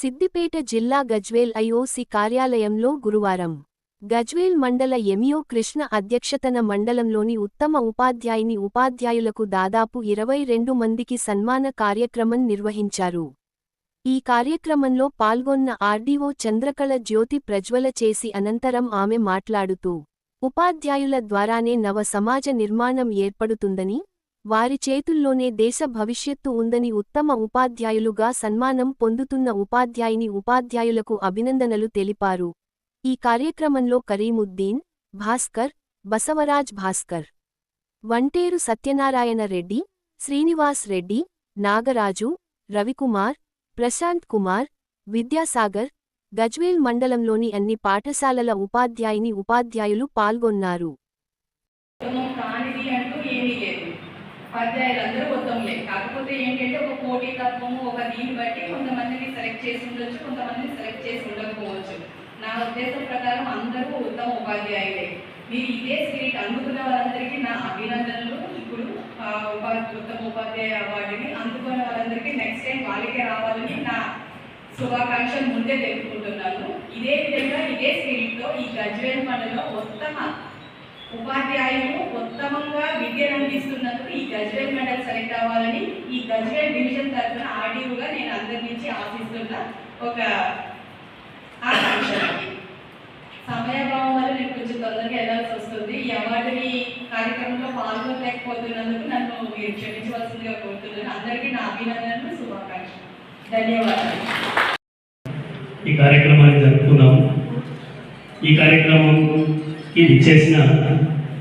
సిద్దిపేట జిల్లా గజ్వేల్ ఐఓసి కార్యాలయంలో గురువారం గజ్వేల్ మండల ఎమియో కృష్ణ అధ్యక్షతన మండలంలోని ఉత్తమ ఉపాధ్యాయుని ఉపాధ్యాయులకు దాదాపు ఇరవై రెండు మందికి సన్మాన కార్యక్రమం నిర్వహించారు. ఈ కార్యక్రమంలో పాల్గొన్న ఆర్డీఓ చంద్రకళ జ్యోతి ప్రజ్వల చేసి అనంతరం ఆమె మాట్లాడుతూ ఉపాధ్యాయుల ద్వారానే నవ సమాజ నిర్మాణం ఏర్పడుతుందని వారి చేతుల్లోనే దేశ భవిష్యత్తు ఉందని ఉత్తమ ఉపాధ్యాయులుగా సన్మానం పొందుతున్న ఉపాధ్యాయుని ఉపాధ్యాయులకు అభినందనలు తెలిపారు. ఈ కార్యక్రమంలో కరీముద్దీన్ భాస్కర్ బసవరాజ్ భాస్కర్ వంటేరు సత్యనారాయణ రెడ్డి శ్రీనివాస్ రెడ్డి నాగరాజు రవికుమార్ ప్రశాంత్ కుమార్ విద్యాసాగర్ గజ్వేల్ మండలంలోని అన్ని పాఠశాలల ఉపాధ్యాయుని ఉపాధ్యాయులు పాల్గొన్నారు ఉత్తమం కానిది అంటూ ఏమీ లేదు ఉపాధ్యాయులందరూ ఉత్తములే. కాకపోతే ఏంటంటే ఒక పోటీ తత్వము ఒక దీన్ని బట్టి కొంతమందిని సెలెక్ట్ చేసి ఉండొచ్చు కొంతమందిని సెలెక్ట్ చేసి ఉండకపోవచ్చు. నా ఉద్దేశం ప్రకారం అందరూ ఉత్తమ ఉపాధ్యాయులే. మీరు ఇదే స్పిరిట్ అందుకున్న వాళ్ళందరికీ నా అభినందనలు. ఇప్పుడు ఉత్తమ ఉపాధ్యాయ అవార్డుని అందుకున్న వాళ్ళందరికీ నెక్స్ట్ టైం వాళ్ళకే రావాలని నా శుభాకాంక్షలు ముందే తెలుపుకుంటున్నాను. ఇదే విధంగా ఇదే స్పిరిట్తో ఈ గజ్వేల్ మండలం ఉత్తమ ఉపాధ్యాయులు ఉత్తమంగా విద్యను అందిస్తున్నందుకు ఈ గజ్వేల్ మెడల్ సెలెక్ట్ అవ్వాలని ఈ గజ్వేల్ డివిజన్ తరఫున ఆర్డీఓగా నేను అందరి నుంచి ఆశిస్తున్న. ఒక ఆకాంక్ష. నాది. సమయభావం వల్ల నేను కొంచెం తొందరగా వెళ్ళాల్సి వస్తుంది. ఈ అవార్డుని కార్యక్రమంలో పాల్గొనలేకపోతున్నందుకు నన్ను మీరు క్షమించవలసిందిగా కోరుతున్నాను. అందరికీ నా అభినందనలు శుభాకాంక్షలు. ధన్యవాదాలు. ఈ కార్యక్రమాన్ని జరుపుకున్నాము. ఈ కార్యక్రమం ఇచ్చేసిన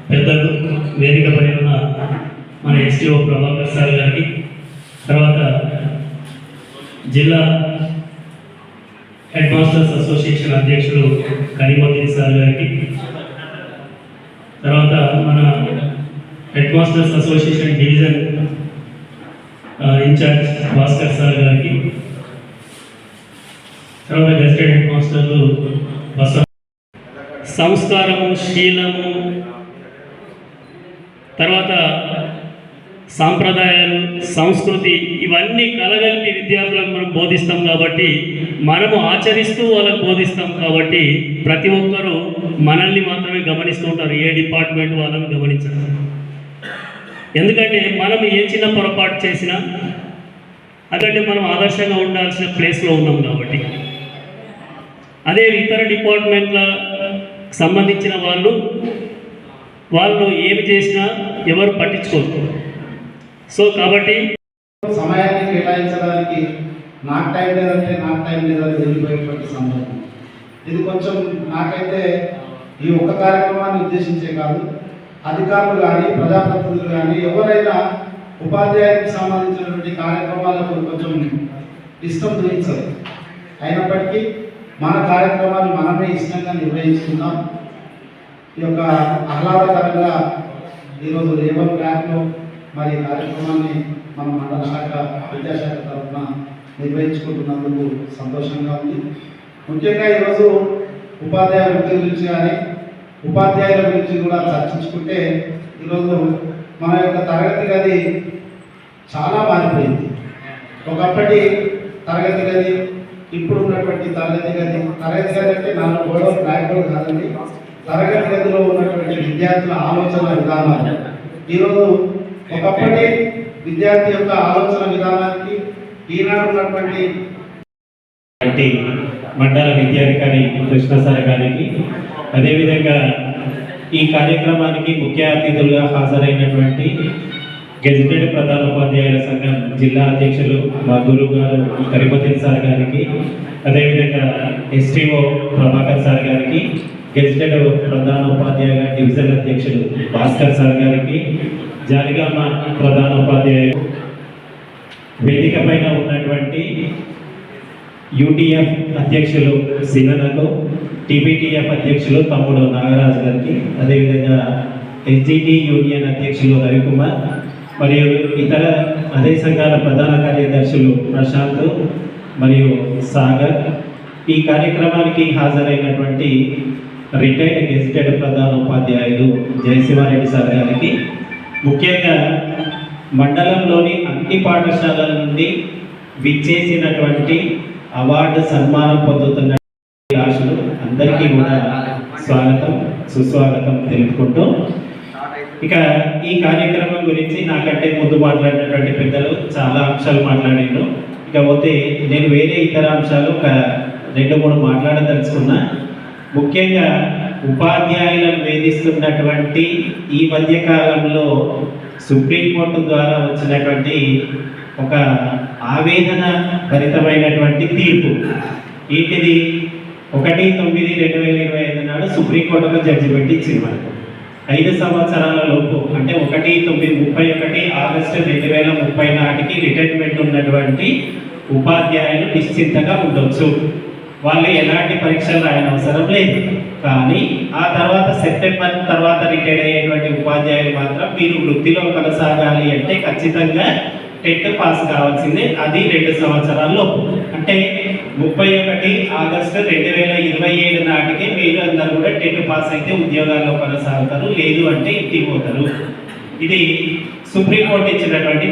పెద్దలు వేదికపై ఉన్న మన ఎస్టీఓ ప్రభాకర్ సార్ గారికి తర్వాత జిల్లా హెడ్ మాస్టర్స్ అసోసియేషన్ అధ్యక్షులు కరీముద్దీన్ సార్ గారికి తర్వాత మన head masters association division incharge Bhaskar sir గారికి తర్వాత గెస్టెడ్ హెడ్ మాస్టర్లు బస సంస్కారము శీలము తర్వాత సాంప్రదాయాలు సంస్కృతి ఇవన్నీ కలగలిపి విద్యార్థులకు మనం బోధిస్తాం కాబట్టి మనము ఆచరిస్తూ వాళ్ళకు బోధిస్తాం కాబట్టి ప్రతి ఒక్కరూ మనల్ని మాత్రమే గమనిస్తూ ఉంటారు. ఏ డిపార్ట్మెంట్ వాళ్ళని గమనించరు. ఎందుకంటే మనం ఏ చిన్న పొరపాటు చేసినా అదంటే మనం ఆదర్శంగా ఉండాల్సిన ప్లేస్లో ఉన్నాం కాబట్టి. అదే ఇతర డిపార్ట్మెంట్ల సంబంధించిన వాళ్ళు వాళ్ళు ఏమి చేసినా ఎవరు పట్టించుకోరు. సో కాబట్టి సమయాన్ని కేటాయించడానికి నాకు టైం లేదంటే నాకు టైం లేదని వెళ్ళిపోయేటువంటి సందర్భం. ఇది కొంచెం నాకైతే ఈ ఒక్క కార్యక్రమాన్ని ఉద్దేశించే కాదు. అధికారులు కానీ ప్రజాప్రతినిధులు కానీ ఎవరైనా ఉపాధ్యాయునికి సంబంధించినటువంటి కార్యక్రమాలకు కొంచెం ఇష్టం చూపించదు అయినప్పటికీ మన కార్యక్రమాన్ని మనమే ఇష్టంగా నిర్వహించుకుందాం ఈ యొక్క ఆహ్లాదకరంగా ఈరోజు లేబర్ బ్యాంక్లో మరి కార్యక్రమాన్ని మన మండల శాఖ విద్యాశాఖ తరఫున నిర్వహించుకుంటున్నందుకు సంతోషంగా ఉంది. ముఖ్యంగా ఈరోజు ఉపాధ్యాయ వృత్తి గురించి కానీ ఉపాధ్యాయుల గురించి కూడా చర్చించుకుంటే ఈరోజు మన యొక్క తరగతి గది చాలా మారిపోయింది. ఒకప్పటి తరగతి గది ఇప్పుడు ఉన్నటువంటి తరగతి గది తరగతి గది అంటే నాలుగు గోడలు బ్లాక్ బోర్డ్ కాదండి. తరగతి గదిలో ఉన్నటువంటి విద్యార్థుల ఆలోచన విధానాలు. ఈరోజు ఒకప్పటి విద్యార్థి యొక్క ఆలోచన విధానానికి ఈనాడు ఉన్నటువంటి మండల విద్యాధికారి కృష్ణ సార్ గారికి అదేవిధంగా ఈ కార్యక్రమానికి ముఖ్య అతిథులుగా హాజరైనటువంటి గెజిటెడ్ ప్రధాన ఉపాధ్యాయుల సంఘం జిల్లా అధ్యక్షులు మా గురువు గారు కరిమతిన్ సార్ గారికి అదేవిధంగా ఎస్టీఓ ప్రభాకర్ సార్ గారికి గెజిటెడ్ ప్రధాన ఉపాధ్యాయ డివిజన్ అధ్యక్షులు భాస్కర్ సార్ గారికి జాలిగామ ప్రధాన ఉపాధ్యాయులు వేదిక పైన ఉన్నటువంటి యూటీఎఫ్ అధ్యక్షులు సిననకు టీబీటీఎఫ్ అధ్యక్షులు తమ్ముడు నాగరాజు గారికి అదేవిధంగా ఎస్జిటి యూనియన్ అధ్యక్షులు రవికుమార్ మరియు ఇతర అదే సంఘాల ప్రధాన కార్యదర్శులు ప్రశాంత్ మరియు సాగర్. ఈ కార్యక్రమానికి హాజరైనటువంటి రిటైర్డ్ గెజిటెడ్ ప్రధాన ఉపాధ్యాయులు జయశివారెడ్డి సార్ గారికి. ముఖ్యంగా మండలంలోని అన్ని పాఠశాలల నుండి విచ్చేసినటువంటి అవార్డు సన్మానం పొందుతున్న ఆశలు అందరికీ కూడా స్వాగతం సుస్వాగతం తెలుపుకుంటూ ఇక ఈ కార్యక్రమం గురించి నాకంటే ముందు మాట్లాడినటువంటి పెద్దలు చాలా అంశాలు మాట్లాడారు ఇకపోతే నేను వేరే ఇతర అంశాలు ఒక రెండు మూడు మాట్లాడదలుచుకున్నా. ముఖ్యంగా ఉపాధ్యాయులను వేధిస్తున్నటువంటి ఈ మధ్య కాలంలో సుప్రీంకోర్టు ద్వారా వచ్చినటువంటి ఒక ఆవేదన భరితమైనటువంటి తీర్పు. ఏంటిది? ఒకటి తొమ్మిది రెండు వేల ఇరవై ఐదు నాడు సుప్రీంకోర్టులో జడ్జిమెంట్ ఇచ్చింది మనకు. ఐదు సంవత్సరాల లోపు అంటే ఒకటి తొమ్మిది ముప్పై ఒకటి ఆగస్టు రెండు వేల ముప్పై నాటికి రిటైర్మెంట్ ఉన్నటువంటి ఉపాధ్యాయులు నిశ్చింతగా ఉండొచ్చు. వాళ్ళు ఎలాంటి పరీక్షలు రాయని అవసరం లేదు. కానీ ఆ తర్వాత సెప్టెంబర్ తర్వాత రిటైర్ అయ్యేటువంటి ఉపాధ్యాయులు మాత్రం మీరు వృత్తిలో కొనసాగాలి అంటే ఖచ్చితంగా టెట్ పాస్ కావాల్సిందే. అది రెండు సంవత్సరాల్లో అంటే ముప్పై ఒకటి ఆగస్టు రెండు వేల ఇరవై ఏడు నాటికి మీరు అందరూ కూడా టెట్ పాస్ అయితే ఉద్యోగాల్లో కొనసాగుతారు. లేదు అంటే ఇంటికి పోతారు. ఇది సుప్రీంకోర్టు ఇచ్చినటువంటి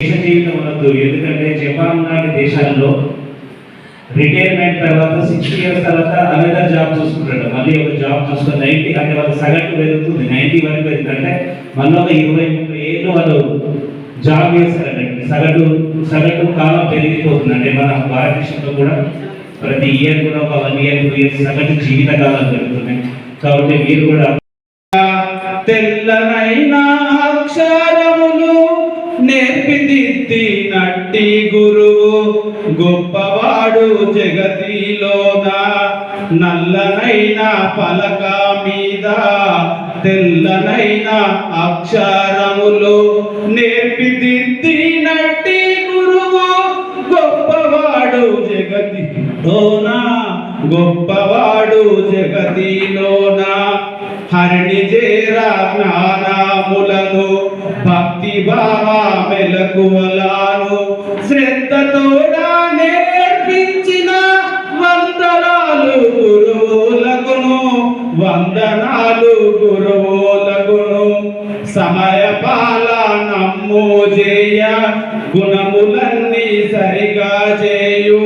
దేశ జీవితం ఉండదు ఎందుకంటే జపాన్ లాంటి దేశాల్లో రిటైర్మెంట్ తర్వాత సిక్స్ ఇయర్స్ తర్వాత అనదర్ జాబ్ చూసుకుంటాడు. మళ్ళీ ఒక జాబ్ చూసుకుని నైన్టీ అంటే వాళ్ళ సగటు పెరుగుతుంది నైన్టీ వరకు పెరుగుతుంది అంటే మళ్ళీ ఒక ఇరవై ముప్పై ఏళ్ళు వాళ్ళు జాబ్ చేస్తారంటే సగటు సగటు కాలం పెరిగిపోతుంది. అంటే మన భారతదేశంలో కూడా ప్రతి ఇయర్ కూడా ఒక వన్ ఇయర్ టూ ఇయర్స్ సగటు జీవిత కాలం పెరుగుతున్నాయి కాబట్టి మీరు కూడా తెల్లనైన అక్షరములు నేర్పిదిద్ది నట్టి గురువు గొప్పవాడు జగతిలోన? నల్లనైన పలక మీద తెల్లనైన అక్షరములు నేర్పిదిద్ది నట్టి గురువు గొప్పవాడు జగతిలోన? గొప్పవాడు జగతిలోన? హరిణి చేర జ్ఞానములను భక్తి భావ మెలకువలాను శ్రద్ధతో సరిగా చేయు